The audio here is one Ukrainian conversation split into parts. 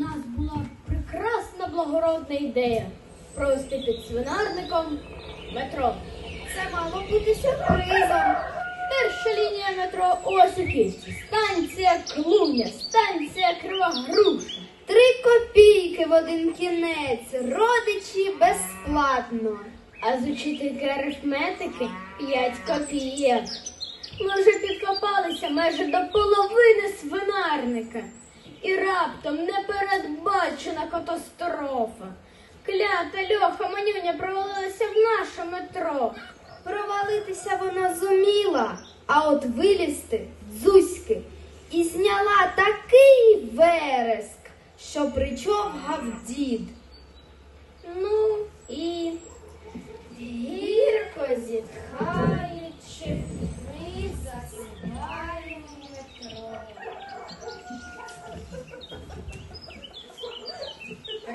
нас була прекрасна благородна ідея провести під свинарником метро. Це мало бути сюрпризом. Перша лінія метро ось. Станція Клуня, станція Крива Груша. Три копійки в один кінець, родичі безплатно. А з учительки арифметики 5 копійок. Ми вже підкопалися майже до половини свинарника. І раптом непередбачена катастрофа. Клята Льоха Манюня провалилася в наше метро. Провалитися вона зуміла, а от вилізти дзузьки. І зняла такий вереск, що причовгав дід. Ну і Гірко зітхаючи, ми засідаємо в метро.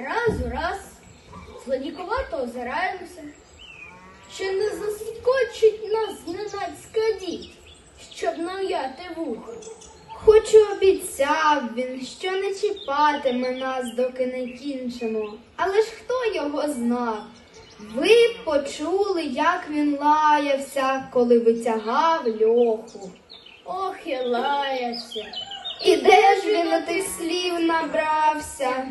Раз у раз злодікувато озираємося. Чи не заскочить нас зненацька дід, щоб нав'яти вухо? Хоч і обіцяв він, що не чіпатиме нас, доки не кінчимо. Але ж хто його знав? Ви почули, як він лаявся, коли витягав льоху. Ох, і лаявся. І де ж він отих слів набрався?